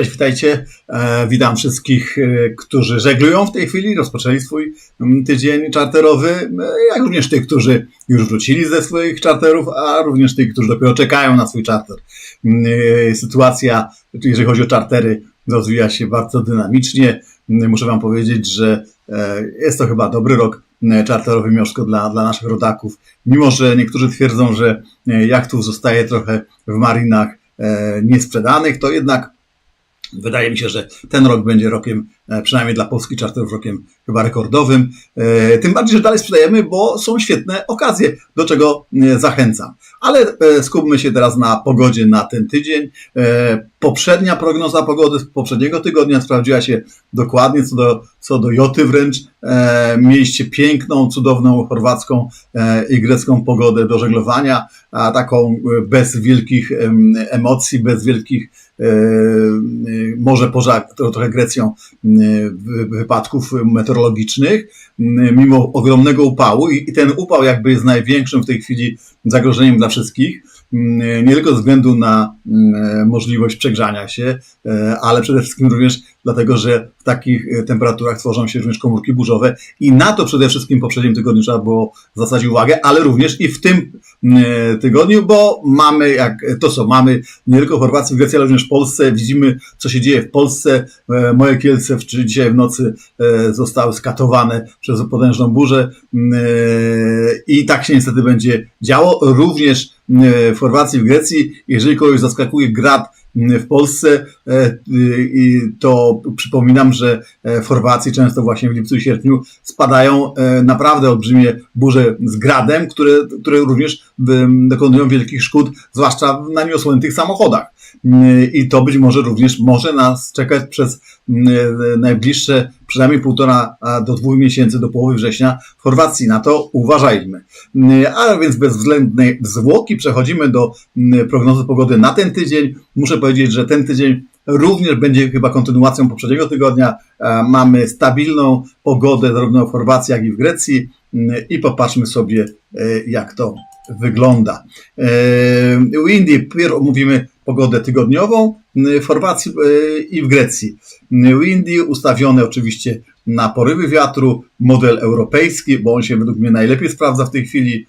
Cześć, witajcie. E, witam wszystkich, e, którzy żeglują w tej chwili, rozpoczęli swój mm, tydzień czarterowy, e, jak również tych, którzy już wrócili ze swoich czarterów, a również tych, którzy dopiero czekają na swój czarter. Mm, Sytuacja, jeżeli chodzi o czartery, rozwija się bardzo dynamicznie. Mm, Muszę Wam powiedzieć, że jest to chyba dobry rok czarterowy Mioszko dla, dla naszych rodaków. Mimo, że niektórzy twierdzą, że e, jachtów zostaje trochę w marinach niesprzedanych, to jednak Wydaje mi się, że ten rok będzie rokiem, e, przynajmniej dla polskich czarterów, rokiem chyba rekordowym. E, Tym bardziej, że dalej sprzedajemy, bo są świetne okazje, do czego e, zachęcam. Ale skupmy się teraz na pogodzie na ten tydzień. Poprzednia prognoza pogody z poprzedniego tygodnia sprawdziła się dokładnie co do, co do joty wręcz. Mieliście piękną, cudowną chorwacką i grecką pogodę do żeglowania, a taką bez wielkich em, emocji, bez wielkich może poza tro- trochę Grecją e, wy- wypadków meteorologicznych, mimo ogromnego upału i ten upał jakby jest największym w tej chwili zagrożeniem dla wszystkich, nie tylko ze względu na możliwość przegrzania się, e, ale przede wszystkim również dlatego, że w takich e, temperaturach tworzą się również komórki burzowe i na to przede wszystkim w poprzednim tygodniu trzeba było zwracać uwagę, ale również i w tym e, tygodniu, bo mamy jak to co mamy, nie tylko w Chorwacji, w Grecji, ale również w Polsce. Widzimy, co się dzieje w Polsce. E, Moje Kielce w, czy dzisiaj w nocy e, zostały skatowane przez potężną burzę m, e, i tak się niestety będzie działo. Również w Chorwacji, w Grecji, jeżeli kogoś zaskakuje grad w Polsce, e, to przypominam, że e, w Chorwacji często właśnie w lipcu i sierpniu spadają e, naprawdę olbrzymie burze z gradem, które, które również dokonują wielkich szkód, zwłaszcza na nieosłoniętych samochodach. I to być może również może nas czekać przez e, najbliższe przynajmniej półtora do dwóch miesięcy do połowy września w Chorwacji. Na to uważajmy. Mm, A więc bez względnej zwłoki przechodzimy do mm, prognozy pogody na ten tydzień. Muszę powiedzieć, że ten tydzień również będzie chyba kontynuacją poprzedniego tygodnia. E, Mamy stabilną pogodę zarówno w Chorwacji, jak i w Grecji Mm, i popatrzmy sobie, e, jak to wygląda. E, U Indii pierw omówimy pogodę tygodniową w Chorwacji e, i w Grecji. U Indii ustawione oczywiście na porywy wiatru, model europejski, bo on się według mnie najlepiej sprawdza w tej chwili.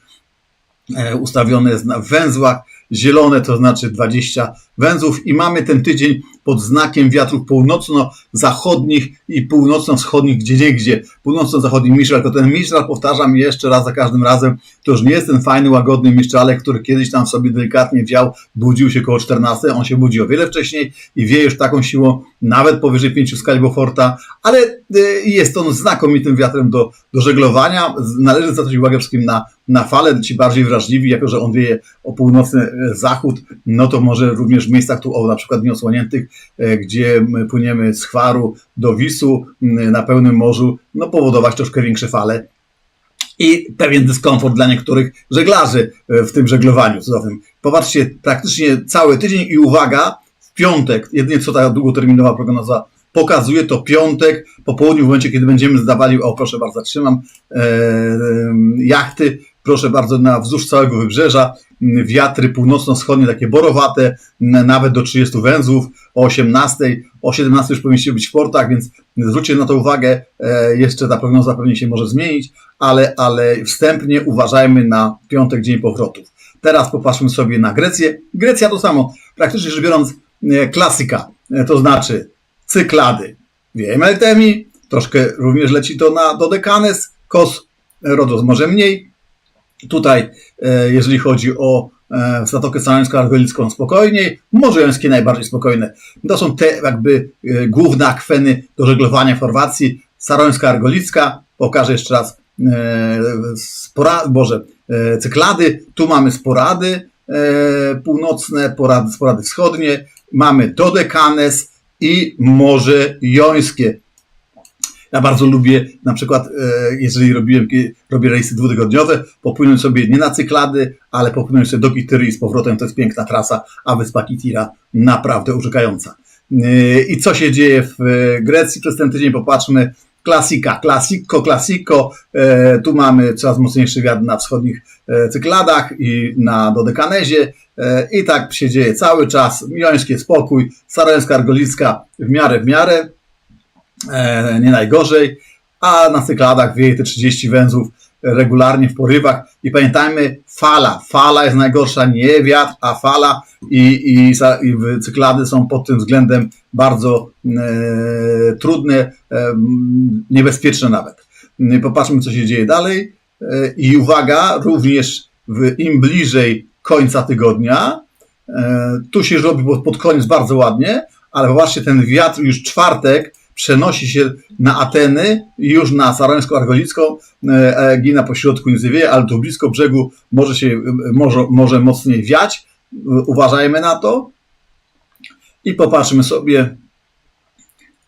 E, Ustawione jest na węzłach, zielone to znaczy 20 węzłów i mamy ten tydzień pod znakiem wiatrów północno-zachodnich i północno-wschodnich gdzie. Północno-zachodni Mistral, to ten Mistral, powtarzam jeszcze raz za każdym razem, to już nie jest ten fajny, łagodny Mistralek, który kiedyś tam sobie delikatnie wiał, budził się koło 14, on się budzi o wiele wcześniej i wie już taką siłą, nawet powyżej 5 skali Beauforta, ale y, jest on znakomitym wiatrem do, do żeglowania. Należy zwracać uwagę wszystkim na, na fale, ci bardziej wrażliwi, jako że on wieje o północny e, zachód, no to może również w miejscach tu o na przykład nieosłoniętych, gdzie my płyniemy z Chwaru do Wisu na pełnym morzu, no powodować troszkę większe fale i pewien dyskomfort dla niektórych żeglarzy e, w tym żeglowaniu cudownym. Popatrzcie, praktycznie cały tydzień i uwaga, w piątek, jedynie co ta długoterminowa prognoza pokazuje, to piątek po południu, w momencie, kiedy będziemy zdawali, o proszę bardzo, trzymam, e, e, jachty, proszę bardzo, na wzdłuż całego wybrzeża, wiatry północno-wschodnie, takie borowate, nawet do 30 węzłów, o 18, o 17 już powinniście być w portach, więc zwróćcie na to uwagę, e, jeszcze ta prognoza pewnie się może zmienić, ale, ale wstępnie uważajmy na piątek, dzień powrotów. Teraz popatrzmy sobie na Grecję. Grecja to samo, praktycznie rzecz biorąc, e, klasyka, e, to znaczy cyklady. Wiejemy Eltemi, troszkę również leci to na Dodekanes, Kos, Rodos może mniej. Tutaj, e, jeżeli chodzi o e, Zatokę Salońsko-Argolicką spokojniej, Morze Jońskie najbardziej spokojne. To są te jakby e, główne akweny do żeglowania w Chorwacji. Sarońska Argolicka, pokażę jeszcze raz spora, Boże, cyklady, tu mamy sporady północne, porady, sporady wschodnie, mamy Dodekanes i Morze Jońskie. Ja bardzo lubię na przykład, e, jeżeli robiłem, robię rejsy dwutygodniowe, popłynąć sobie nie na cyklady, ale popłynąć sobie do Kitiry i z powrotem. To jest piękna trasa, a wyspa Kitira naprawdę urzekająca. E, I co się dzieje w e, Grecji przez ten tydzień? Popatrzmy. Klasika, klasiko, klasiko. Tu mamy coraz mocniejszy wiatr na wschodnich Cykladach i na Dodekanezie. I tak się dzieje cały czas. Milońskie spokój, Sarojewska Argolicka w miarę, w miarę. E, nie najgorzej. A na Cykladach wieje te 30 węzłów regularnie w porywach. I pamiętajmy, fala. Fala jest najgorsza, nie wiatr, a fala. I, i, i cyklady są pod tym względem bardzo e, trudne, e, niebezpieczne nawet. E, Popatrzmy, co się dzieje dalej. E, I uwaga, również w, im bliżej końca tygodnia, e, tu się robi pod koniec bardzo ładnie, ale popatrzcie, ten wiatr już czwartek przenosi się na Ateny już na Sarońską Argolicką, e, Egina po środku nic nie wieje, ale tu blisko brzegu może się, e, może, może mocniej wiać. E, Uważajmy na to. I popatrzmy sobie,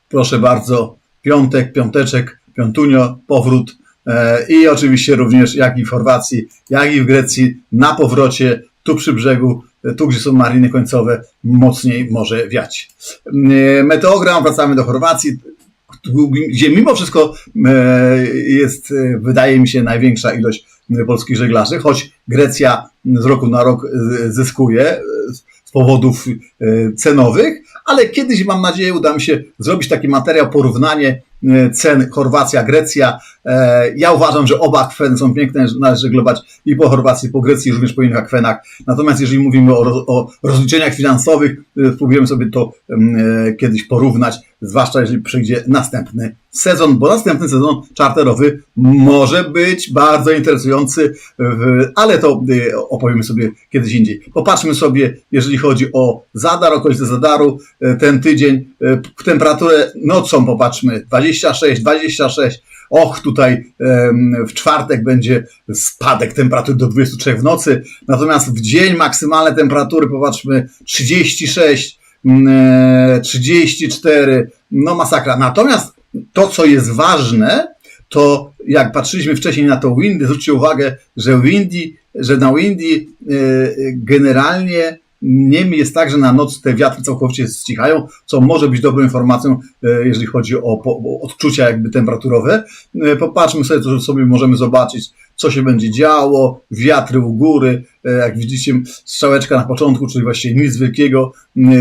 proszę bardzo, piątek, piąteczek, piątunio, powrót e, i oczywiście również jak i w Chorwacji, jak i w Grecji na powrocie, tu przy brzegu, e, tu gdzie są mariny końcowe, mocniej może wiać. E, Meteogram, wracamy do Chorwacji, gdzie mimo wszystko e, jest, e, wydaje mi się, największa ilość polskich żeglarzy, choć Grecja z roku na rok zyskuje z powodów cenowych, ale kiedyś mam nadzieję uda mi się zrobić taki materiał, porównanie cen Chorwacja, Grecja. E, Ja uważam, że oba akweny są piękne, należy żeglować i po Chorwacji, i po Grecji, również po innych akwenach. Natomiast jeżeli mówimy o, o rozliczeniach finansowych, e, spróbujemy sobie to e, kiedyś porównać, zwłaszcza jeżeli przyjdzie następny sezon, bo następny sezon czarterowy może być bardzo interesujący, ale to e, opowiemy sobie kiedyś indziej. Popatrzmy sobie, jeżeli chodzi o Zadar, okolice Zadaru, e, ten tydzień, e, temperaturę nocą popatrzmy, 26, 26, Och, tutaj w czwartek będzie spadek temperatury do 23 w nocy, natomiast w dzień maksymalne temperatury, popatrzmy, 36, mm, e, 34, no masakra. Natomiast to, co jest ważne, to jak patrzyliśmy wcześniej na to windy, zwróćcie uwagę, że windy, że na windy e, generalnie Niemniej jest tak, że na noc te wiatry całkowicie ścichają, co może być dobrą informacją, e, jeżeli chodzi o, o odczucia jakby temperaturowe. E, Popatrzmy sobie, to sobie możemy zobaczyć, co się będzie działo, wiatry u góry, e, jak widzicie, strzałeczka na początku, czyli właściwie nic wielkiego,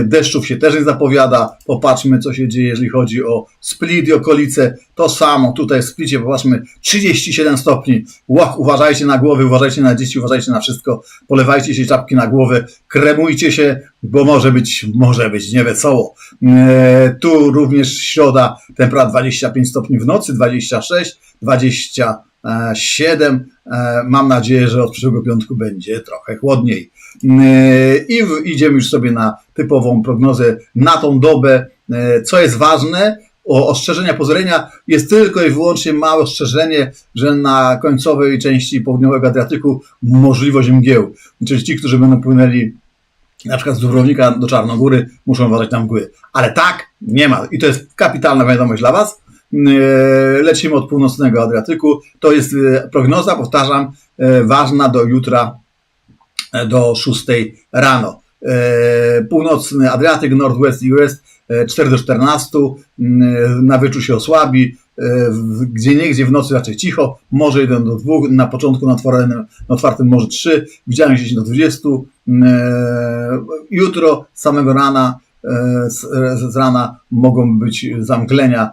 deszczów się też nie zapowiada, popatrzmy co się dzieje, jeżeli chodzi o Split i okolice, to samo, tutaj w Splicie popatrzmy, 37 stopni, łach, uważajcie na głowy, uważajcie na dzieci, uważajcie na wszystko, polewajcie się czapki na głowę, kremujcie się, bo może być, może być niewesoło. Eee, tu również środa, temperatura 25 stopni w nocy, 26, 20 7. E, mam nadzieję, że od przyszłego piątku będzie trochę chłodniej. E, I idziemy już sobie na typową prognozę na tą dobę. E, co jest ważne, o ostrzeżenia pozorenia jest tylko i wyłącznie małe ostrzeżenie, że na końcowej części południowego Adriatyku możliwość mgieł. Czyli ci, którzy będą płynęli na przykład z Dubrownika do Czarnogóry, muszą uważać na mgły. Ale tak nie ma. I to jest kapitalna wiadomość dla Was. Yy, Lecimy od północnego Adriatyku. To jest yy, prognoza, powtarzam, yy, ważna do jutra e, do 6 rano. E, Północny Adriatyk, Northwest i West e, 4 do 14, mm, na wyczu się osłabi, e, w- gdzie w nocy raczej cicho, może 1 do 2, na początku na otwartym, na otwartym może 3, widziałem 10 do 20. E, Jutro, samego rana, e, z, z rana mogą być zamglenia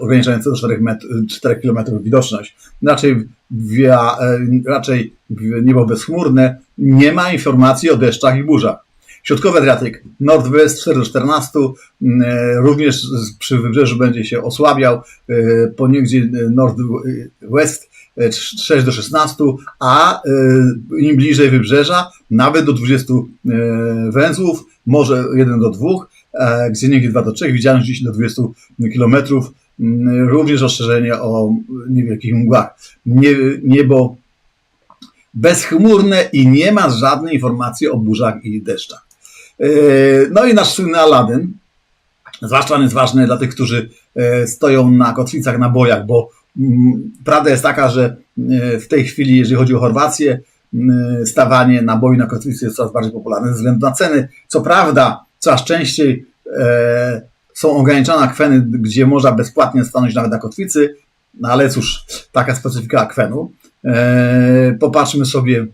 ograniczające do 4, metr, 4 km widoczność. Raczej, e, raczej niebo bezchmurne, nie ma informacji o deszczach i burzach. Środkowy Adriatyk, Northwest 4 do 14, mm, e, również przy wybrzeżu będzie się osłabiał, e, poniegdzie Northwest e, trz- 6 do 16, a e, im bliżej wybrzeża, nawet do 20 e, węzłów, może 1 do 2, e, gdzie niegdzie 2 do 3, widziałem 10 do 20 kilometrów, Mm, również ostrzeżenie o niewielkich mgłach. Nie, niebo bezchmurne i nie ma żadnej informacji o burzach i deszczach. E, No i nasz słynny Aladdin, zwłaszcza on jest ważny dla tych, którzy e, stoją na kotwicach, na bojach, bo mm, prawda jest taka, że e, w tej chwili, jeżeli chodzi o Chorwację, mm, stawanie na boju na kotwicy jest coraz bardziej popularne ze względu na ceny. Co prawda, coraz częściej e, są ograniczone akweny, gdzie można bezpłatnie stanąć nawet na kotwicy, No ale cóż, taka specyfika akwenu. E, popatrzmy sobie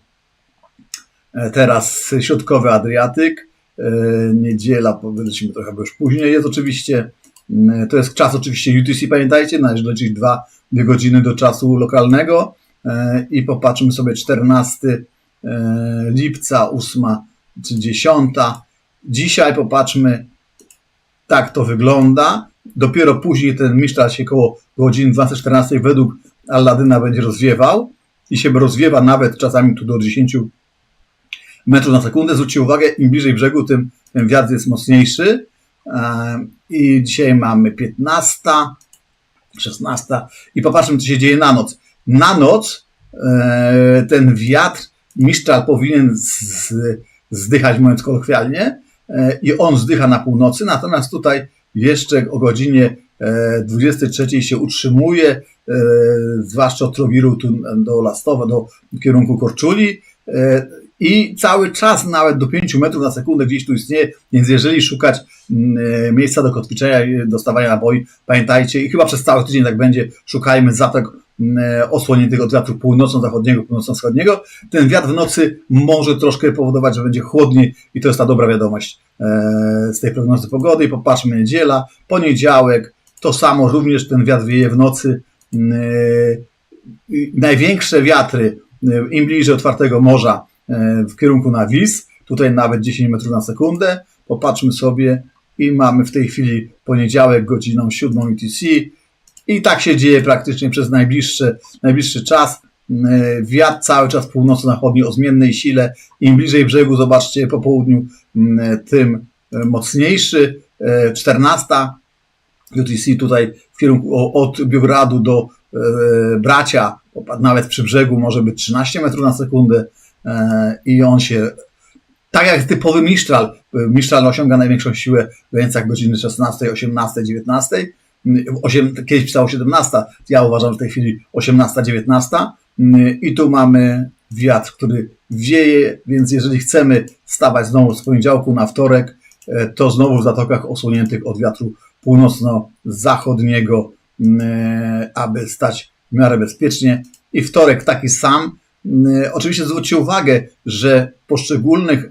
e, teraz środkowy Adriatyk. E, niedziela, lecimy trochę, już później jest oczywiście. E, to jest czas oczywiście UTC, pamiętajcie, należy dwa, dwie godziny do czasu lokalnego. E, I popatrzmy sobie 14 e, lipca, 8 czy 10. Dzisiaj popatrzmy, tak to wygląda. Dopiero później ten Mistral się koło godziny 12-14 według Alladyna będzie rozwiewał i się rozwiewa nawet czasami tu do 10 metrów na sekundę. Zwróćcie uwagę, im bliżej brzegu, tym ten wiatr jest mocniejszy. E, I dzisiaj mamy 15, 16 i popatrzmy, co się dzieje na noc. Na noc e, ten wiatr Mistral powinien zdychać, mówiąc kolokwialnie, i on zdycha na północy, natomiast tutaj jeszcze o godzinie e, 23 się utrzymuje, e, zwłaszcza od Trogiru tu do Lastowa, do kierunku Korczuli e, i cały czas nawet do 5 metrów na sekundę gdzieś tu istnieje, więc jeżeli szukać e, miejsca do kotwiczenia dostawania naboi, pamiętajcie i chyba przez cały tydzień tak będzie, szukajmy zatok e, osłoniętych od wiatru północno-zachodniego, północno-wschodniego. Ten wiatr w nocy może troszkę powodować, że będzie chłodniej i to jest ta dobra wiadomość e, z tej prognozy pogody. Popatrzmy, niedziela, poniedziałek, to samo, również ten wiatr wieje w nocy. Mm, e, Największe wiatry, e, im bliżej otwartego morza, e, w kierunku na Wis, tutaj nawet 10 metrów na sekundę. Popatrzmy sobie i mamy w tej chwili poniedziałek godziną 7 UTC i tak się dzieje praktycznie przez najbliższy, najbliższy czas. E, Wiatr cały czas północno-zachodni o zmiennej sile. Im bliżej brzegu, zobaczcie, po południu, tym e, mocniejszy. E, 14 UTC tutaj w kierunku od Biogradu do e, Bracia, nawet przy brzegu może być 13 metrów na sekundę e, i on się tak jak typowy Mistral, e, Mistral osiąga największą siłę w granicach godziny 16, 18, 19. Mm, Osiem, kiedyś pisało 17, ja uważam, że w tej chwili 18, 19. Mm, I tu mamy wiatr, który wieje, więc jeżeli chcemy stawać znowu z poniedziałku na wtorek, e, to znowu w zatokach osłoniętych od wiatru północno-zachodniego, mm, aby stać w miarę bezpiecznie. I wtorek taki sam. Mm, Oczywiście zwróćcie uwagę, że w poszczególnych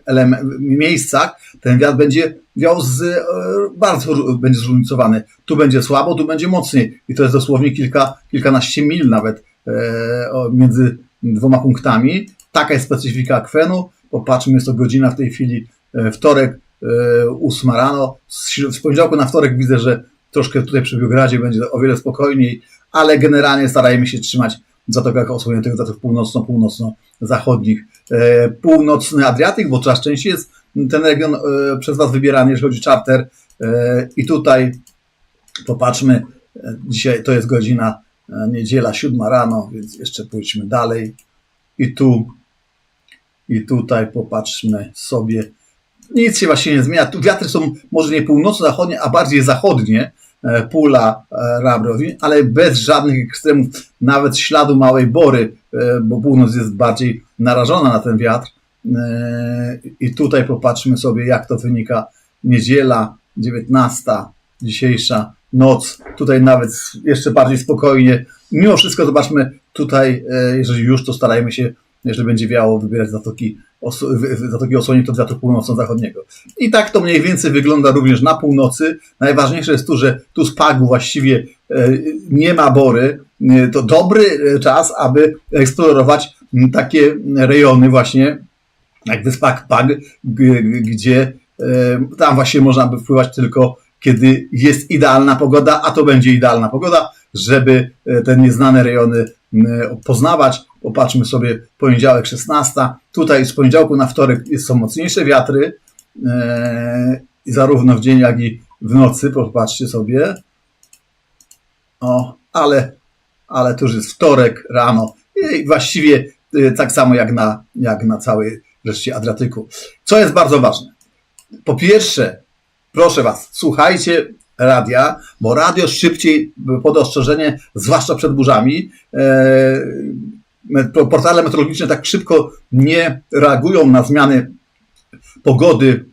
miejscach ten wiatr będzie wiał z, e, bardzo będzie zróżnicowany. Tu będzie słabo, tu będzie mocniej. I to jest dosłownie kilka, kilkanaście mil nawet e, między dwoma punktami. Taka jest specyfika akwenu. Popatrzmy, jest to godzina w tej chwili e, wtorek, e, 8 rano. Z, poniedziałku na wtorek widzę, że troszkę tutaj przy Biogradzie będzie o wiele spokojniej, ale generalnie starajmy się trzymać zatokach osłoniętych zatokach północno-północno-zachodnich. E, północny Adriatyk, bo coraz częściej jest ten region e, przez Was wybierany, jeżeli chodzi o charter. E, I tutaj popatrzmy, dzisiaj to jest godzina niedziela, siódma rano, więc jeszcze pójdźmy dalej. I tu, i tutaj popatrzmy sobie. Nic się właśnie nie zmienia. Tu wiatry są może nie północno-zachodnie, a bardziej zachodnie. E, Pula, e, Rabrowi, ale bez żadnych ekstremów, nawet śladu małej bory, e, bo północ jest bardziej narażona na ten wiatr. I tutaj popatrzmy sobie, jak to wynika. Niedziela, 19, dzisiejsza noc. Tutaj nawet jeszcze bardziej spokojnie. Mimo wszystko zobaczmy tutaj, jeżeli już, to starajmy się, jeżeli będzie wiało, wybierać zatoki, zatoki osłonięte od wiatru północno-zachodniego. I tak to mniej więcej wygląda również na północy. Najważniejsze jest tu, że tu z Pagu właściwie e, nie ma bory. E, To dobry e, czas, aby eksplorować takie rejony właśnie, jak wyspa Pag, gdzie tam właśnie można by wpływać tylko kiedy jest idealna pogoda, a to będzie idealna pogoda, żeby te nieznane rejony poznawać. Popatrzmy sobie poniedziałek 16. Tutaj z poniedziałku na wtorek są mocniejsze wiatry, e, i zarówno w dzień, jak i w nocy. Popatrzcie sobie. O, ale, ale to już jest wtorek rano i właściwie e, tak samo jak na, jak na całej reszcie Adriatyku. Co jest bardzo ważne? Po pierwsze, proszę Was, słuchajcie radia, bo radio szybciej pod ostrzeżenie, zwłaszcza przed burzami. Portale meteorologiczne tak szybko nie reagują na zmiany pogody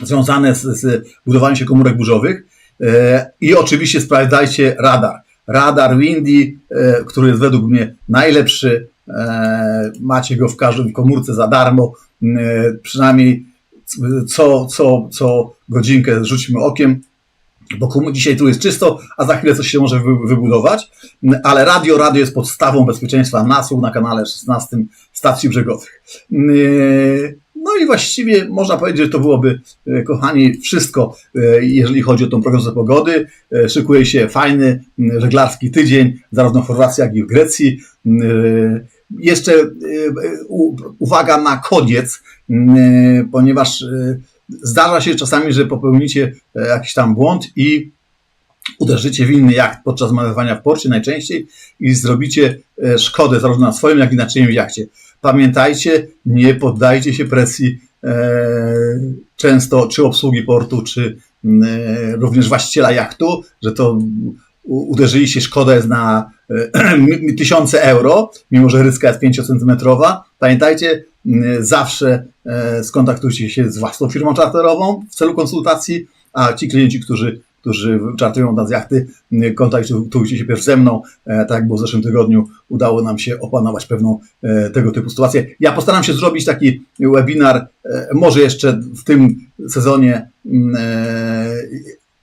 związane z, z budowaniem się komórek burzowych. E, I oczywiście sprawdzajcie radar. radar Windy, e, który jest według mnie najlepszy. E, macie go w każdym komórce za darmo. Przynajmniej co, co, co godzinkę rzućmy okiem, bo dzisiaj tu jest czysto, a za chwilę coś się może wy- wybudować, ale radio, radio jest podstawą bezpieczeństwa NASU na kanale 16 stacji brzegowych. Yy, No i właściwie można powiedzieć, że to byłoby, e, kochani, wszystko, e, jeżeli chodzi o tą prognozę pogody. Szykuje się fajny żeglarski tydzień, zarówno w Chorwacji, jak i w Grecji. Yy, Jeszcze uwaga na koniec, ponieważ zdarza się czasami, że popełnicie e, jakiś tam błąd i uderzycie w inny jacht podczas malowania w porcie najczęściej i zrobicie e, szkodę zarówno na swoim, jak i na czyimś jachcie. Pamiętajcie, nie poddajcie się presji e, często czy obsługi portu, czy m, e, również właściciela jachtu, że to uderzyliście, szkoda jest na e, tysiące euro, mimo że ryska jest 5-centymetrowa. Pamiętajcie, zawsze e, skontaktujcie się z własną firmą czarterową w celu konsultacji, a ci klienci, którzy, którzy czartują nas jachty, kontaktujcie się pierw ze mną, e, tak było w zeszłym tygodniu, udało nam się opanować pewną e, tego typu sytuację. Ja postaram się zrobić taki webinar, może jeszcze w tym sezonie m, e,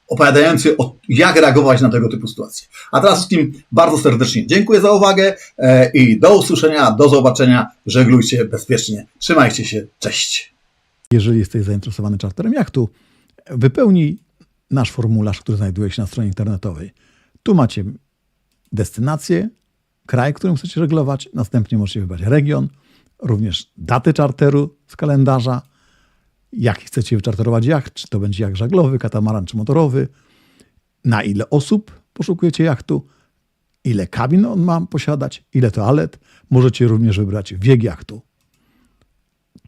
opowiadający o jak reagować na tego typu sytuacje. A teraz wszystkim bardzo serdecznie dziękuję za uwagę e, i do usłyszenia, do zobaczenia. Żeglujcie bezpiecznie. Trzymajcie się. Cześć. Jeżeli jesteś zainteresowany czarterem jachtu, wypełnij nasz formularz, który znajduje się na stronie internetowej. Tu macie destynację, kraj, którym chcecie żeglować, następnie możecie wybrać region, również daty czarteru z kalendarza, jak chcecie wyczarterować jacht, czy to będzie jacht żaglowy, katamaran czy motorowy, na ile osób poszukujecie jachtu, ile kabin on ma posiadać, ile toalet. Możecie również wybrać wiek jachtu.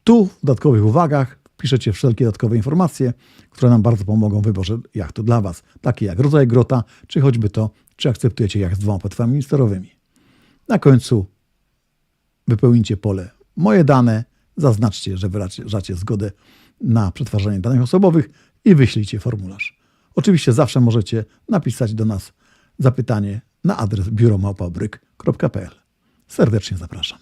Tu w dodatkowych uwagach piszecie wszelkie dodatkowe informacje, które nam bardzo pomogą w wyborze jachtu dla Was, takie jak rodzaj grota, czy choćby to, czy akceptujecie jacht z dwoma płetwami sterowymi. Na końcu wypełnijcie pole moje dane, zaznaczcie, że wyrażacie zgodę na przetwarzanie danych osobowych i wyślijcie formularz. Oczywiście zawsze możecie napisać do nas zapytanie na adres biuromałpabryk.pl. Serdecznie zapraszam.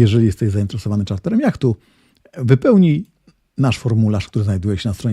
Jeżeli jesteś zainteresowany czarterem jachtu, wypełnij nasz formularz, który znajduje się na stronie